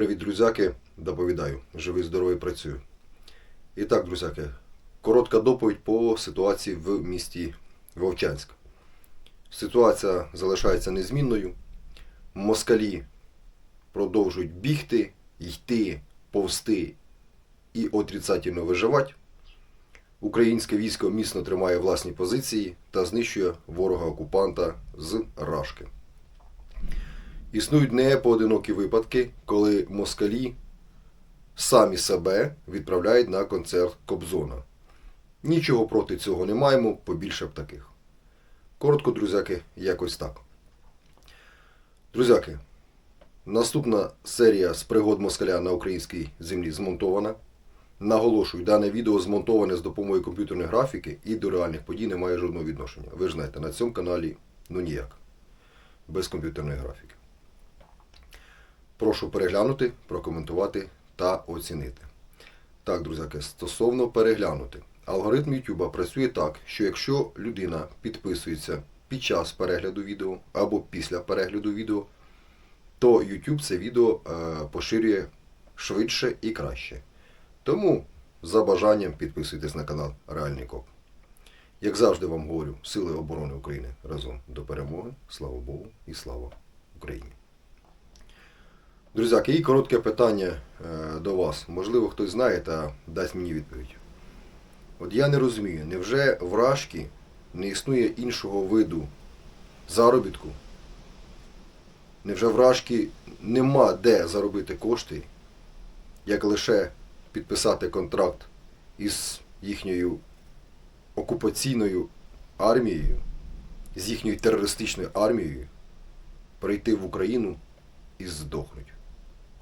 Привіт, друзяки, доповідаю. Живий, здоровий, працюю. І так, друзяки, коротка доповідь по ситуації в місті Вовчанськ. Ситуація залишається незмінною. Москалі продовжують бігти, йти, повсти і отрицательно виживати. Українське військо міцно тримає власні позиції та знищує ворога-окупанта з Рашки. Існують непоодинокі випадки, коли москалі самі себе відправляють на концерт Кобзона. Нічого проти цього не маємо, побільше б таких. Коротко, друзяки, якось так. Друзяки, наступна серія з пригод москаля на українській землі змонтована. Наголошую, дане відео змонтоване з допомогою комп'ютерної графіки і до реальних подій не має жодного відношення. Ви ж знаєте, на цьому каналі ну ніяк. Без комп'ютерної графіки. Прошу переглянути, прокоментувати та оцінити. Так, друзяки, стосовно переглянути. Алгоритм YouTube працює так, що якщо людина підписується під час перегляду відео або після перегляду відео, то YouTube це відео е, поширює швидше і краще. Тому за бажанням підписуйтесь на канал Реальний Коп. Як завжди вам говорю, Сили оборони України разом до перемоги. Слава Богу і слава Україні! Друзяки, і коротке питання е, до вас. Можливо, хтось знає та дасть мені відповідь. От я не розумію, невже в Рашки не існує іншого виду заробітку? Невже в Рашки нема де заробити кошти, як лише підписати контракт із їхньою окупаційною армією, з їхньою терористичною армією, прийти в Україну і здохнуть?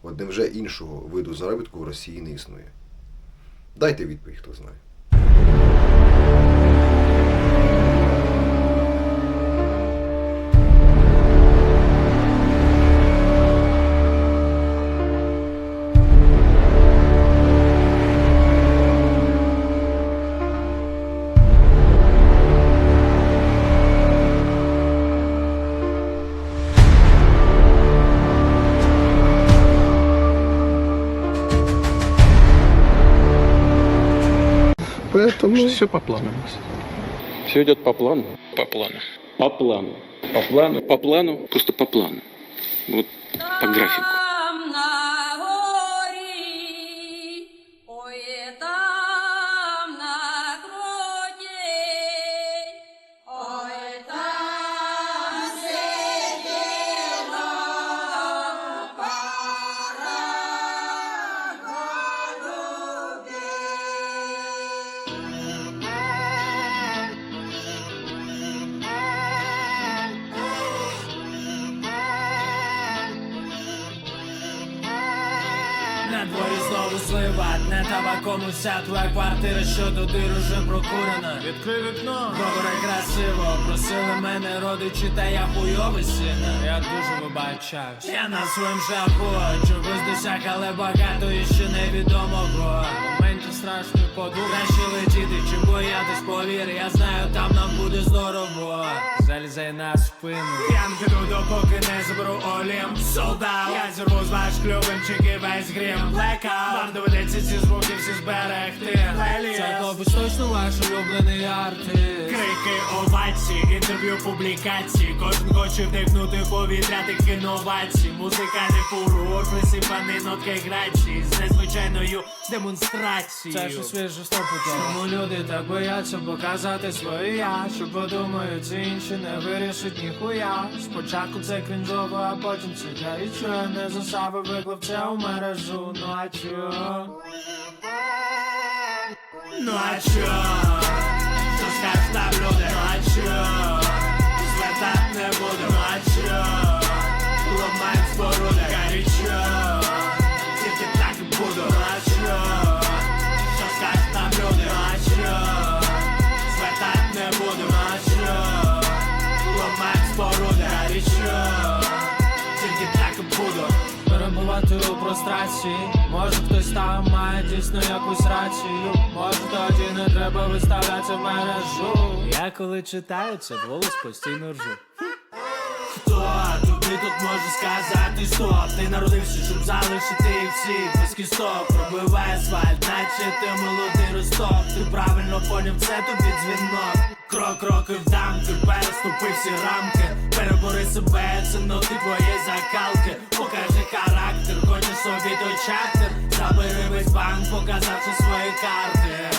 От невже іншого виду заробітку в Росії не існує? Дайте відповідь, хто знає. Поэтому все по плану. Все идет по плану. По плану. По плану. По плану. По плану. Просто по плану. Вот по графику. Знову зливать, не табаком уся твоя квартира, що до дир уже прокурена. Відкрий вікно, добре, красиво. Просили мене родичі, та я хуйовий сина. Я дуже вибачаюсь. Я на своїм шляху чогось досяг, але багато і ще невідомого. Страшної подвиг Краще летіти, чим боятись, повір. Я знаю, там нам буде здорово. Залізай на спину. Я не піду, допоки не заберу Олім. Солдат, я зірву з ваш клювим, чеки весь грім. Blackout, вам доведеться ці звуки всі зберегти. Це хлопець точно ваш улюблений артист. Крики, овації, інтерв'ю, публікації. Кожен хоче вдихнути повітря тих інновацій. Музикальний фурор, присипаний нотки грації з незвичайною демонстрацією. Це що свіже стопудово. Чому люди так бояться показати своє я? Що подумають інші не вирішить ніхуя. Спочатку це крінжово, а потім це гарячо. Не за себе виклав це у мережу. Ну а чо? Ну а чо? У прострації. Може хтось там має дійсно якусь рацію. Може тоді не треба виставляти в мережу. Я коли читаю це голос постійно ржу. Хто тобі тут можу сказати стоп Ти народився, щоб залишити їх всіх без кісток Пробиває асфальт, наче ти молодий росток. Ти правильно поняв, це тобі дзвінок. Крок, кроки вдам, ти переступи всі рамки Перебори себе, це ноти твої закалки. Покажи характер, хочеш собі той чартер Забери весь банк, показавши свої карти